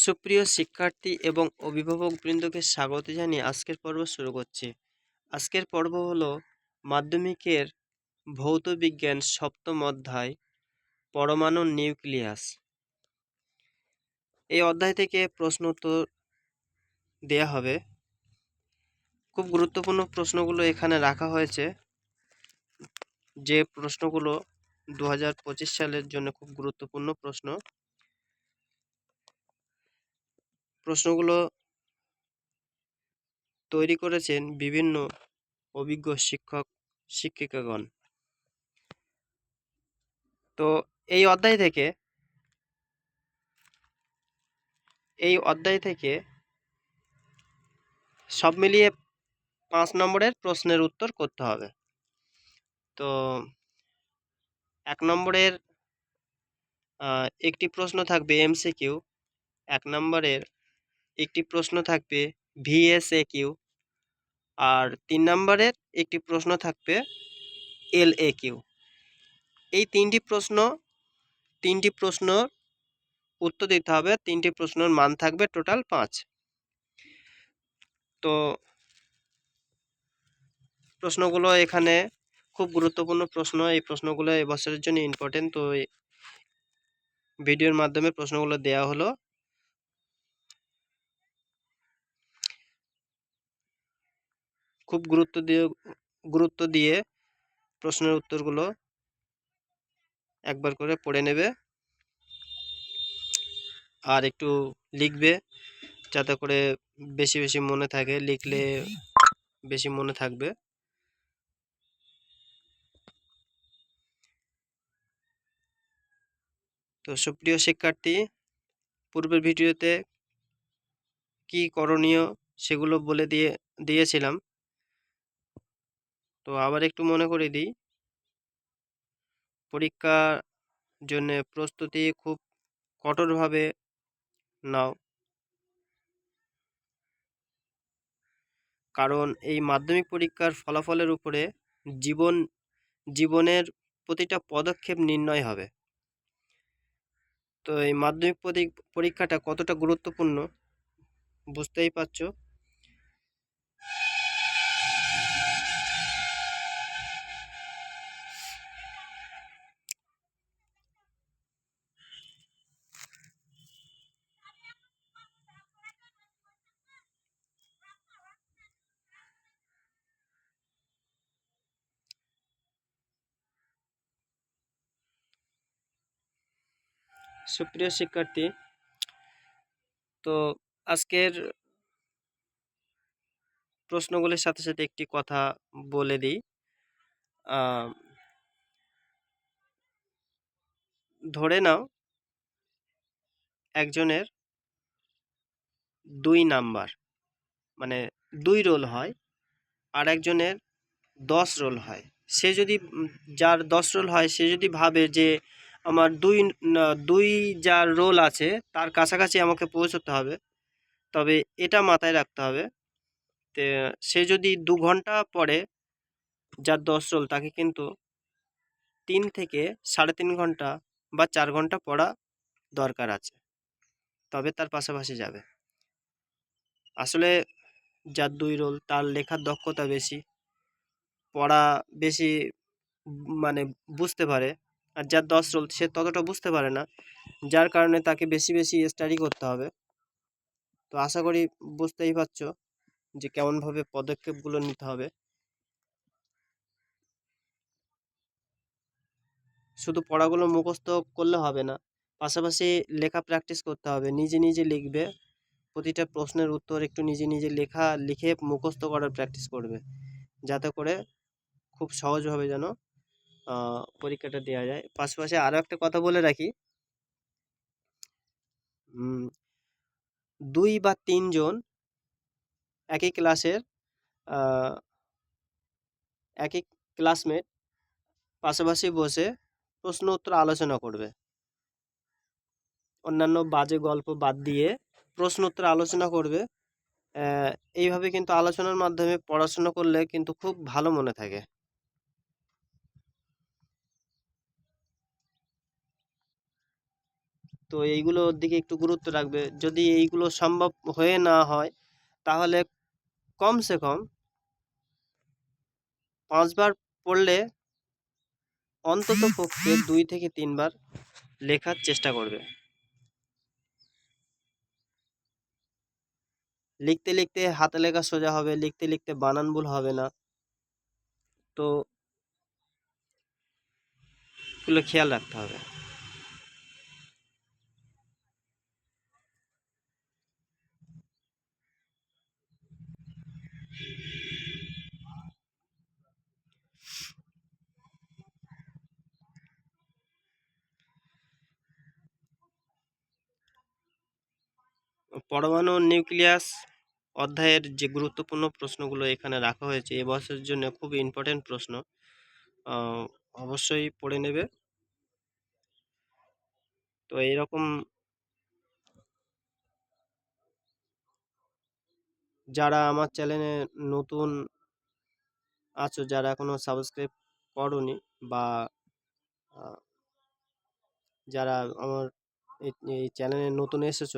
সুপ্রিয় শিক্ষার্থী এবং অভিভাবকবৃন্দকে স্বাগত জানিয়ে আজকের পর্ব শুরু করছি। আজকের পর্ব হলো মাধ্যমিকের ভৌত বিজ্ঞান সপ্তম অধ্যায়, পরমাণু নিউক্লিয়াস। এই অধ্যায় থেকে প্রশ্ন উত্তর দেয়া হবে। খুব গুরুত্বপূর্ণ প্রশ্নগুলো এখানে রাখা হয়েছে। যে প্রশ্নগুলো দু হাজার পঁচিশ সালের জন্য খুব গুরুত্বপূর্ণ প্রশ্ন। প্রশ্নগুলো তৈরি করেছেন বিভিন্ন অভিজ্ঞ শিক্ষক, শিক্ষিকাগণ। তো এই অধ্যায় থেকে এই অধ্যায় থেকে সব মিলিয়ে পাঁচ নম্বরের প্রশ্নের উত্তর করতে হবে। তো এক নম্বরের একটি প্রশ্ন থাকবে এমসিকিউ এক নম্বরের একটি প্রশ্ন থাকবে ভিএসএ কিউ আর তিন নম্বরের একটি প্রশ্ন থাকবে এল এ কিউ এই তিনটি প্রশ্ন তিনটি প্রশ্ন উত্তর দিতে হবে, তিনটি প্রশ্নের মান থাকবে টোটাল পাঁচ। তো প্রশ্নগুলো এখানে খুব গুরুত্বপূর্ণ প্রশ্ন, এই প্রশ্নগুলো এবছরের জন্য ইম্পর্টেন্ট তো ভিডিওর মাধ্যমে প্রশ্নগুলো দেয়া হলো। খুব গুরুত্ব দিয়ে গুরুত্ব দিয়ে প্রশ্নের উত্তরগুলো একবার করে পড়ে নেবে। আর একটু লিখবে যাতে করে বেশি বেশি মনে থাকে, লিখলে বেশি মনে থাকবে। তো সুপ্রিয় শিক্ষার্থী, পূর্বের ভিডিওতে কি করণীয় সেগুলো বলে দিয়ে, দিয়েছিলাম। তো আবার একটু মনে করে দিই। পরীক্ষার জন্য প্রস্তুতি খুব কঠোরভাবে নাও। কারণ এই মাধ্যমিক পরীক্ষার ফলাফলের উপরে জীবন, জীবনের প্রতিটা পদক্ষেপ নির্ণয় হবে। তো এই মাধ্যমিক পরীক্ষাটা কতটা গুরুত্বপূর্ণ বুঝতেই পারছ? সুপ্রিয় শিক্ষার্থী, তো আজকের প্রশ্নগুলির সাথে সাথে একটি কথা বলে দিই। ধরে নাও একজনের দুই নাম্বার মানে দুই রোল হয় আর একজনের দশ রোল হয়। সে যদি, যার দশ রোল হয়, সে যদি ভাবে যে আমার দুই দুই যার রোল আছে, তার কাছাকাছি আমাকে পৌঁছতে হবে। তবে এটা মাথায় রাখতে হবে তে সে যদি দু ঘণ্টা পরে যার দশ রোল, তাকে কিন্তু তিন থেকে সাড়ে তিন ঘণ্টা বা চার ঘণ্টা পড়া দরকার আছে। তবে তার পাশাপাশি যাবে। আসলে যার দুই রোল, তার লেখার দক্ষতা বেশি, পড়া বেশি মানে বুঝতে পারে আর যার দশ রোল সে ততটা বুঝতে পারে না, যার কারণে তাকে বেশি বেশি স্টাডি করতে হবে। তো আশা করি বুঝতেই পারছ যে কেমনভাবে পদক্ষেপগুলো নিতে হবে। শুধু পড়াগুলো মুখস্থ করলে হবে না, পাশাপাশি লেখা প্র্যাকটিস করতে হবে। নিজে নিজে লিখবে, প্রতিটা প্রশ্নের উত্তর একটু নিজে নিজে লেখা, লিখে মুখস্থ করার প্র্যাকটিস করবে, যাতে করে খুব সহজভাবে যেন পরীক্ষাটা দেওয়া যায়। পাশাপাশি আরও একটা কথা বলে রাখি। দুই বা তিনজন একই ক্লাসের একই ক্লাসমেট পাশাপাশি বসে প্রশ্ন উত্তর আলোচনা করবে। অন্যান্য বাজে গল্প বাদ দিয়ে প্রশ্ন উত্তর আলোচনা করবে। এইভাবে কিন্তু আলোচনার মাধ্যমে পড়াশোনা করলে কিন্তু খুব ভালো মনে থাকে। তো এইগুলোর দিকে একটু গুরুত্ব রাখবে। যদি এইগুলো সম্ভব হয়ে না হয়, তাহলে কমসে কম পাঁচবার পড়লে অন্তত পক্ষে দুই থেকে তিনবার লেখার চেষ্টা করবে। লিখতে লিখতে হাতে লেখা সোজা হবে, লিখতে লিখতে বানান ভুল হবে না। তো এগুলো খেয়াল রাখতে হবে। পরমাণু নিউক্লিয়াস অধ্যায়ের যে গুরুত্বপূর্ণ প্রশ্নগুলো এখানে রাখা হয়েছে এবছরের জন্য খুব ইম্পর্টেন্ট প্রশ্ন। অবশ্যই পড়ে নেবে। তো এইরকম যারা আমার চ্যানেলে নতুন আছো, যারা এখনও সাবস্ক্রাইব করনি বা যারা আমার এই চ্যানেলে নতুন এসেছ,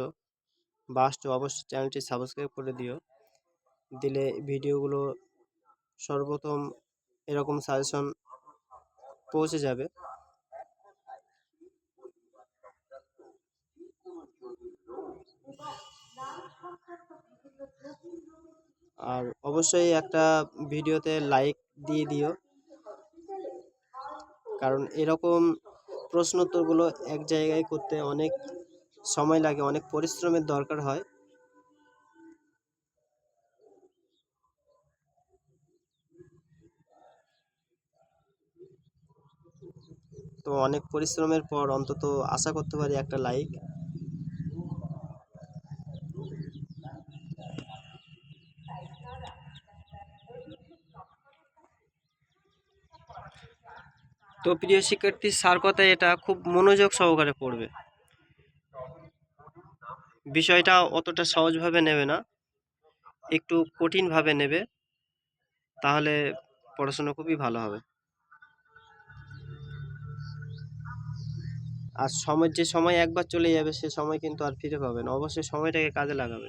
বা আসছো, অবশ্যই চ্যানেলটি সাবস্ক্রাইব করে দিও। দিলে ভিডিওগুলো সর্বপ্রথম এরকম সাজেশন পৌঁছে যাবে। আর অবশ্যই একটা ভিডিওতে লাইক দিয়ে দিও। কারণ এরকম প্রশ্ন উত্তরগুলো এক জায়গায় করতে অনেক সময় লাগে, অনেক পরিশ্রমের দরকার হয়। তো অনেক পরিশ্রমের পর অন্তত আশা করতে পারি একটা লাইক তো প্রিয় শিক্ষার্থী, স্যার কথা এটা খুব মনোযোগ সহকারে পড়বে। বিষয়টা অতটা সহজভাবে নেবে না, একটু কঠিনভাবে নেবে, তাহলে পড়াশোনা খুবই ভালো হবে। আর সময়, যে সময় একবার চলে যাবে, সে সময় কিন্তু আর ফিরে পাবে না, অবশ্যই সময়টাকে কাজে লাগাবে।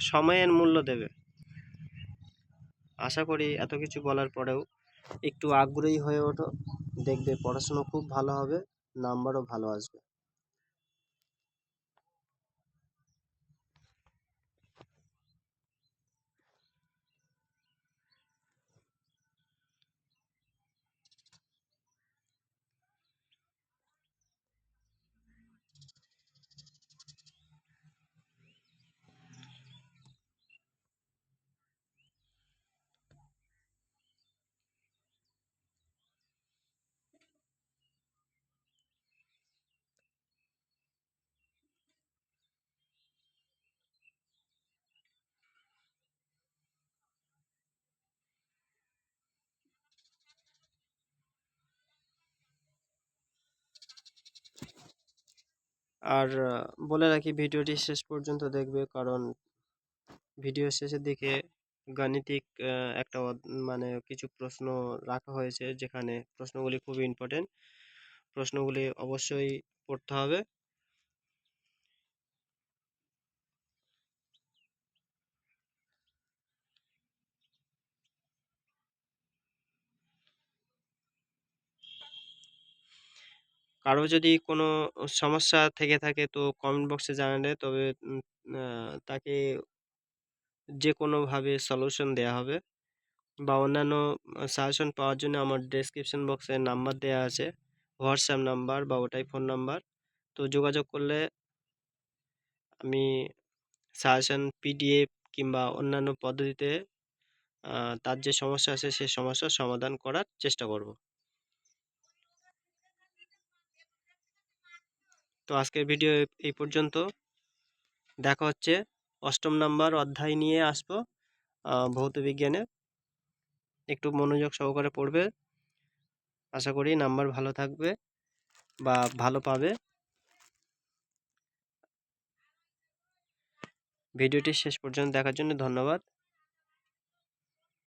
সময়ের মূল্য দেবে। আশা করি এত কিছু বলার পরেও একটু আগ্রহী হয়ে ওঠো। দেখবে পড়াশুনো খুব ভালো হবে, নাম্বারও ভালো আসবে। আর বলে রাখি ভিডিওটি শেষ পর্যন্ত দেখবে। কারণ ভিডিও শেষের দিকে গাণিতিক একটা মানে কিছু প্রশ্ন রাখা হয়েছে, যেখানে প্রশ্নগুলি খুবই ইম্পর্টেন্ট প্রশ্নগুলি অবশ্যই পড়তে হবে। কারও যদি কোনো সমস্যা থেকে থাকে তো কমেন্ট বক্সে জানালে তবে তাকে যে কোনোভাবে সলিউশন দেওয়া হবে বা অন্যান্য সাজেশন পাওয়ার জন্য আমার ডেসক্রিপশন বক্সে নাম্বার দেওয়া আছে। হোয়াটসঅ্যাপ নাম্বার বা ওটাই ফোন নাম্বার তো যোগাযোগ করলে আমি সাজেশন পিডিএফ কিংবা অন্যান্য পদ্ধতিতে তার যে সমস্যা আছে সেই সমস্যার সমাধান করার চেষ্টা করব। তো আজকের ভিডিও এই পর্যন্ত। দেখা হচ্ছে অষ্টম নাম্বার অধ্যায় নিয়ে আসব ভৌত বিজ্ঞানে। একটু মনোযোগ সহকারে পড়বে। আশা করি নাম্বার ভালো থাকবে বা ভালো পাবে। ভিডিওটি শেষ পর্যন্ত দেখার জন্য ধন্যবাদ।